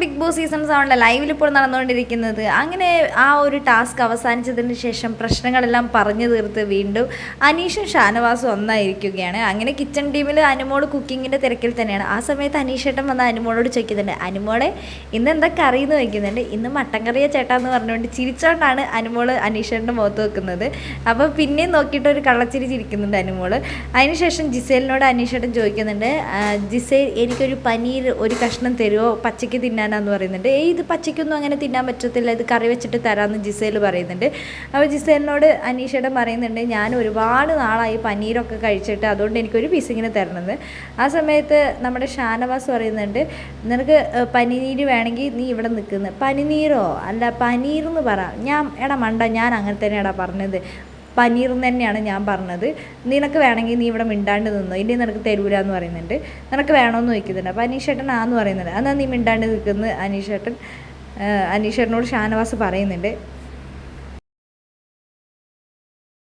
Big boss season സെവനിലെ ലൈവിൽ ഇപ്പോൾ നടന്നുകൊണ്ടിരിക്കുന്നത്. അങ്ങനെ ആ ഒരു ടാസ്ക് അവസാനിച്ചതിന് ശേഷം പ്രശ്നങ്ങളെല്ലാം പറഞ്ഞു തീർത്ത് വീണ്ടും അനീഷും ഷാനവാസും ഒന്നായിരിക്കുകയാണ്. അങ്ങനെ കിച്ചൺ ടീമിൽ അനുമോൾ കുക്കിങ്ങിന്റെ തിരക്കിൽ തന്നെയാണ്. ആ സമയത്ത് അനീഷേട്ടൻ വന്ന് അനുമോളോട് ചോദിക്കുന്നുണ്ട് അനുമോളെ ഇന്ന് എന്താ കറി എന്ന് ചോദിക്കുന്നുണ്ട്. ഇന്ന് മട്ടൻ കറിയ ചേട്ടാ എന്ന് പറഞ്ഞുകൊണ്ട് ചിരിച്ചോണ്ടാണ് അനുമോൾ അനീഷേട്ടന്റെ മുഖത്ത് വെക്കുന്നത് അപ്പോൾ പിന്നെയും നോക്കിയിട്ട് ഒരു കള്ളച്ചിരി ചിരിക്കുന്നുണ്ട് അനുമോൾ. അതിനുശേഷം ജിസേലിനോട് അനീഷേട്ടൻ ചോദിക്കുന്നുണ്ട് "ആ, ജിസേൽ എനിക്കൊരു പനീർ ഒരു കഷ്ണം തരുമോ പച്ചയ്ക്ക് തിന്നാനാന്ന് പറയുന്നുണ്ട്. ഏയ് ഇത് പച്ചയ്ക്കൊന്നും അങ്ങനെ തിന്നാൻ പറ്റത്തില്ല. ഇത് കറി വെച്ചിട്ട് തരാമെന്ന് ജിസേൽ പറയുന്നുണ്ട്. അപ്പോൾ ജിസേലിനോട് അനീഷയുടെ പറയുന്നുണ്ട് ഞാൻ ഒരുപാട് നാളായി പനീരൊക്കെ കഴിച്ചിട്ട് അതുകൊണ്ട് എനിക്കൊരു പീസ് ഇങ്ങനെ തരണമെന്ന്. ആ സമയത്ത് നമ്മുടെ ഷാനവാസ് പറയുന്നുണ്ട് നിനക്ക് പനിനീര് വേണമെങ്കിൽ നീ ഇവിടെ നിൽക്കുന്നു പനിനീരോ അല്ല പനീർ എന്ന് പറ. ഞാൻ എടാ മണ്ട ഞാൻ അങ്ങനെ തന്നെയാടാ പറഞ്ഞത്. പനീർ എന്ന് തന്നെയാണ് ഞാൻ പറഞ്ഞത്. നിനക്ക് വേണമെങ്കിൽ നീ ഇവിടെ മിണ്ടാണ്ട് നിന്നു. ഇനി നിനക്ക് തരൂല എന്ന് പറയുന്നുണ്ട്. നിനക്ക് വേണമെന്ന് ചോദിക്കുന്നുണ്ട്. അപ്പോൾ അനീഷേട്ടൻ ആന്ന് പറയുന്നുണ്ട്. എന്നാൽ നീ മിണ്ടാണ്ട് നിൽക്കുന്ന? അനീഷേട്ടൻ അനീഷേട്ടനോട് ഷാനവാസ് പറയുന്നുണ്ട്.